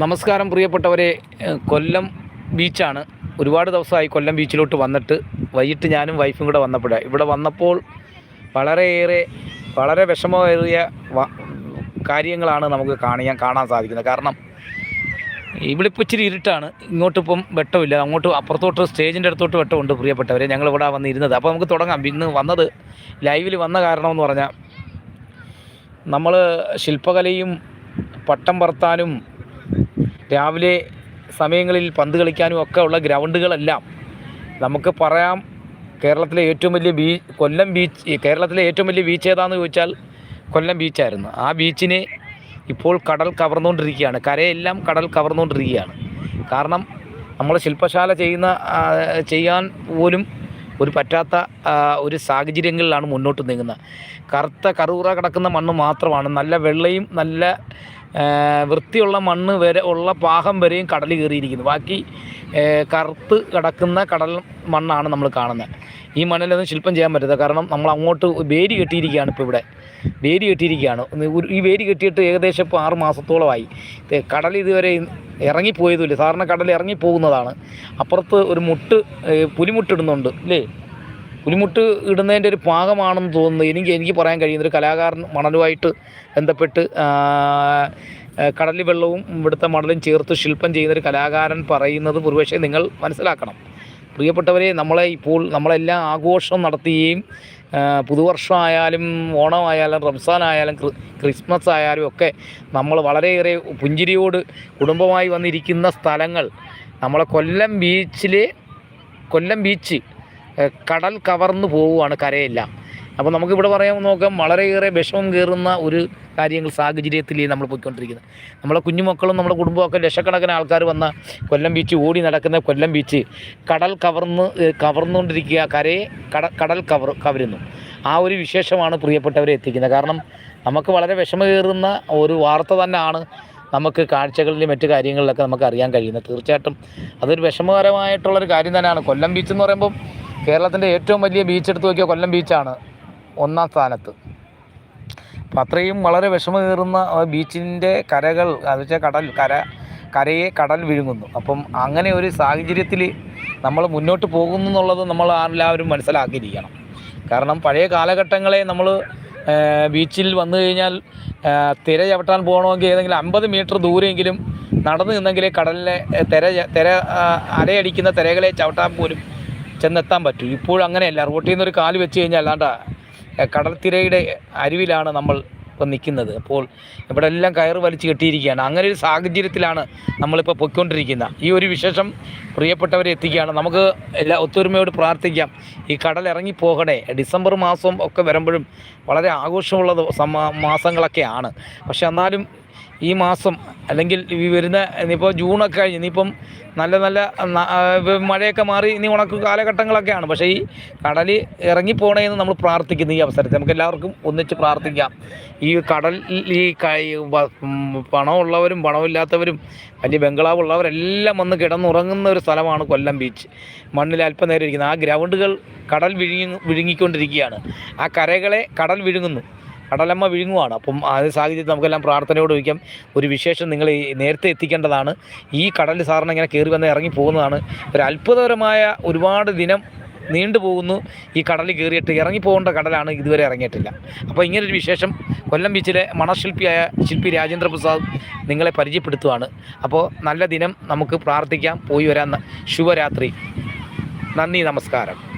നമസ്കാരം പ്രിയപ്പെട്ടവരെ കൊല്ലം ബീച്ചാണ്. ഒരുപാട് ദിവസമായി കൊല്ലം ബീച്ചിലോട്ട് വന്നിട്ട് വൈകിട്ട് ഞാനും വൈഫും കൂടെ വന്നപ്പോഴാണ് ഇവിടെ വന്നപ്പോൾ വളരെയേറെ വളരെ വിഷമമേറിയ കാര്യങ്ങളാണ് നമുക്ക് കാണിയാൻ കാണാൻ സാധിക്കുന്നത്. കാരണം ഇവിടെ ഇപ്പോൾ ഇച്ചിരി ഇരുട്ടാണ്. ഇങ്ങോട്ടിപ്പം വെട്ടമില്ല. അങ്ങോട്ട് അപ്പുറത്തോട്ട് സ്റ്റേജിന്റെ അടുത്തോട്ട് വെട്ടമുണ്ട് പ്രിയപ്പെട്ടവരെ. ഞങ്ങൾ ഇവിടെ വന്നിരുന്നത്. അപ്പോൾ നമുക്ക് തുടങ്ങാം. ഇന്ന് വന്നത് ലൈവിൽ വന്ന കാരണമെന്ന് പറഞ്ഞാൽ നമ്മൾ ശില്പകലയും പട്ടം പറത്താനും രാവിലെ സമയങ്ങളിൽ പന്ത് കളിക്കാനും ഒക്കെ ഉള്ള ഗ്രൗണ്ടുകളെല്ലാം നമുക്ക് പറയാം കേരളത്തിലെ ഏറ്റവും വലിയ ബീ കൊല്ലം ബീച്ച് കേരളത്തിലെ ഏറ്റവും വലിയ ബീച്ച് ഏതാണെന്ന് ചോദിച്ചാൽ കൊല്ലം ബീച്ചായിരുന്നു. ആ ബീച്ചിനെ ഇപ്പോൾ കടൽ കവർന്നുകൊണ്ടിരിക്കുകയാണ്. കരയെല്ലാം കടൽ കവർന്നുകൊണ്ടിരിക്കുകയാണ്. കാരണം നമ്മൾ ശില്പശാല ചെയ്യുന്ന ചെയ്യാൻ പോലും ഒരു പറ്റാത്ത ഒരു സാഹചര്യങ്ങളിലാണ് മുന്നോട്ട് നീങ്ങുന്നത്. കറുത്ത കറൂറ കിടക്കുന്ന മണ്ണ് മാത്രമാണ്. നല്ല വെള്ളയും നല്ല വൃത്തിയുള്ള മണ്ണ് വരെ ഉള്ള പാകം വരെയും കടൽ കയറിയിരിക്കുന്നു. ബാക്കി കറുത്ത് കിടക്കുന്ന കടൽ മണ്ണാണ് നമ്മൾ കാണുന്നത്. ഈ മണ്ണിലൊന്നും ശില്പം ചെയ്യാൻ പറ്റില്ല. കാരണം നമ്മൾ അങ്ങോട്ട് വേരി കെട്ടിയിരിക്കുകയാണ് ഇപ്പോൾ ഇവിടെ. വേരി കെട്ടിയിരിക്കുകയാണ്. ഈ വേരി കെട്ടിയിട്ട് ഏകദേശം ഇപ്പോൾ ആറ് മാസത്തോളമായി. കടൽ ഇതുവരെ ഇറങ്ങിപ്പോയതുമില്ല. സാധാരണ കടൽ ഇറങ്ങിപ്പോകുന്നതാണ്. അപ്പുറത്ത് ഒരു മുട്ട് പുലിമുട്ടിടുന്നുണ്ട് അല്ലേ പുലിമുട്ട് ഇടുന്നതിന്റെ ഒരു പാകമാണെന്ന് തോന്നുന്നു. എനിക്ക് എനിക്ക് പറയാൻ കഴിയുന്ന ഒരു കലാകാരൻ മണലുമായിട്ട് ബന്ധപ്പെട്ട് ആ, വെള്ളവും ഇവിടുത്തെ മണലും ചേർത്ത് ശില്പം ചെയ്യുന്നൊരു കലാകാരൻ പറയുന്നത് ഒരുപക്ഷെ നിങ്ങൾ മനസ്സിലാക്കണം. പ്രിയപ്പെട്ടവരെ നമ്മളെ ഇപ്പോൾ നമ്മളെല്ലാം ആഘോഷം നടത്തുകയും പുതുവർഷമായാലും ഓണമായാലും റംസാനായാലും ക്രി- ക്രിസ്മസ് ആയാലും ഒക്കെ നമ്മൾ വളരെയേറെ പുഞ്ചിരിയോട് കുടുംബമായി വന്നിരിക്കുന്ന സ്ഥലങ്ങൾ നമ്മളെ കൊല്ലം ബീച്ചിലെ കൊല്ലം ബീച്ച് കടൽ കവർന്നു പോവുകയാണ് കരയെല്ലാം. അപ്പോൾ നമുക്കിവിടെ പറയാൻ നോക്കാം വളരെയേറെ വിഷമം കയറുന്ന ഒരു കാര്യങ്ങൾ സാഹചര്യത്തിൽ നമ്മൾ പോയിക്കൊണ്ടിരിക്കുന്നത്. നമ്മളെ കുഞ്ഞുമക്കളും നമ്മുടെ കുടുംബമൊക്കെ ലക്ഷക്കണക്കിന് ആൾക്കാർ വന്ന കൊല്ലം ബീച്ച് ഓടി നടക്കുന്ന കൊല്ലം ബീച്ച് കടൽ കവർന്ന് കവർന്നുകൊണ്ടിരിക്കുക കരയെ കട കടൽ കവർ കവരുന്നു. ആ ഒരു വിശേഷമാണ് പ്രിയപ്പെട്ടവരെ എത്തിക്കുന്നത്. കാരണം നമുക്ക് വളരെ വിഷമകേറുന്ന ഒരു വാർത്ത തന്നെയാണ് നമുക്ക് കാഴ്ചകളിലും മറ്റു കാര്യങ്ങളിലൊക്കെ നമുക്ക് അറിയാൻ കഴിയുന്നത്. തീർച്ചയായിട്ടും അതൊരു വിഷമകരമായിട്ടുള്ളൊരു കാര്യം തന്നെയാണ്. കൊല്ലം ബീച്ച് എന്ന് പറയുമ്പം കേരളത്തിന്റെ ഏറ്റവും വലിയ ബീച്ച് എടുത്ത് നോക്കിയ കൊല്ലം ബീച്ചാണ് ഒന്നാം സ്ഥാനത്ത്. അപ്പം അത്രയും വളരെ വിഷമകേറുന്ന ബീച്ചിന്റെ കരകൾ അത് വെച്ചാൽ കടൽ കര കരയെ കടൽ വിഴുങ്ങുന്നു. അപ്പം അങ്ങനെ ഒരു സാഹചര്യത്തിൽ നമ്മൾ മുന്നോട്ട് പോകുന്നു എന്നുള്ളത് നമ്മൾ എല്ലാവരും മനസ്സിലാക്കിയിരിക്കണം. കാരണം പഴയ കാലഘട്ടങ്ങളെ നമ്മൾ ബീച്ചിൽ വന്നു കഴിഞ്ഞാൽ തിര ചവിട്ടാൻ പോകണമെങ്കിൽ ഏതെങ്കിലും അമ്പത് മീറ്റർ ദൂരെയെങ്കിലും നടന്നു നിന്നെങ്കിലേ കടലിലെ തിര തിര അരയടിക്കുന്ന തിരകളെ ചവിട്ടാൻ പോലും ചെന്നെത്താൻ പറ്റും. ഇപ്പോഴും അങ്ങനെയല്ല റോട്ടിൽ നിന്നൊരു കാൽ വെച്ച് കഴിഞ്ഞാൽ അല്ലാണ്ട കടൽത്തിരയുടെ അരുവിലാണ് നമ്മൾ ഇപ്പം നിൽക്കുന്നത്. അപ്പോൾ ഇവിടെ എല്ലാം കയറ് വലിച്ച് കെട്ടിയിരിക്കുകയാണ്. അങ്ങനെ ഒരു സാഹചര്യത്തിലാണ് നമ്മളിപ്പോൾ പൊയ്ക്കൊണ്ടിരിക്കുന്നത്. ഈ ഒരു വിശേഷം പ്രിയപ്പെട്ടവരെ എത്തിക്കുകയാണ്. നമുക്ക് എല്ലാ ഒത്തൊരുമയോട് പ്രാർത്ഥിക്കാം. ഈ കടൽ ഇറങ്ങി പോകണേ. ഡിസംബർ മാസം ഒക്കെ വരുമ്പോഴും വളരെ ആഘോഷമുള്ള മാസങ്ങളൊക്കെയാണ്. പക്ഷെ എന്നാലും ഈ മാസം അല്ലെങ്കിൽ ഈ വരുന്ന ഇനിയിപ്പോൾ ജൂണൊക്കെ കഴിഞ്ഞ് ഇനിയിപ്പം നല്ല നല്ല മഴയൊക്കെ മാറി ഇനി ഉണക്ക് കാലഘട്ടങ്ങളൊക്കെയാണ്. പക്ഷേ ഈ കടൽ ഇറങ്ങിപ്പോണേന്ന് നമ്മൾ പ്രാർത്ഥിക്കുന്നു ഈ അവസരത്തിൽ നമുക്ക് എല്ലാവർക്കും ഒന്നിച്ച് പ്രാർത്ഥിക്കാം. ഈ കടൽ ഈ പണമുള്ളവരും പണമില്ലാത്തവരും വലിയ ബംഗ്ലാവ് ഉള്ളവരെല്ലാം വന്ന് കിടന്നുറങ്ങുന്ന ഒരു സ്ഥലമാണ് കൊല്ലം ബീച്ച്. മണ്ണിൽ അല്പം നേരം ഇരിക്കുന്നത് ആ ഗ്രൗണ്ടുകൾ കടൽ വിഴുങ്ങി വിഴുങ്ങിക്കൊണ്ടിരിക്കുകയാണ്. ആ കരകളെ കടൽ വിഴുങ്ങുന്നു. കടലമ്മ വിഴുങ്ങുവാണ്. അപ്പം ആ സാഹചര്യത്തിൽ നമുക്കെല്ലാം പ്രാർത്ഥനയോട് ചോദിക്കാം ഒരു വിശേഷം നിങ്ങൾ നേരത്തെ എത്തിക്കേണ്ടതാണ്. ഈ കടൽ സാറിന് ഇങ്ങനെ കയറി വന്ന് ഇറങ്ങി പോകുന്നതാണ്. ഒരു അത്ഭുതകരമായ ഒരുപാട് ദിനം നീണ്ടു പോകുന്നു. ഈ കടലിൽ കയറിയിട്ട് ഇറങ്ങിപ്പോകേണ്ട കടലാണ് ഇതുവരെ ഇറങ്ങിയിട്ടില്ല. അപ്പോൾ ഇങ്ങനൊരു വിശേഷം കൊല്ലം ബീച്ചിലെ മണശില്പിയായ ശില്പി രാജേന്ദ്ര പ്രസാദ് നിങ്ങളെ പരിചയപ്പെടുത്തുവാണ്. അപ്പോൾ നല്ല ദിനം നമുക്ക് പ്രാർത്ഥിക്കാം. പോയി വരാൻ ശുഭരാത്രി. നന്ദി നമസ്കാരം.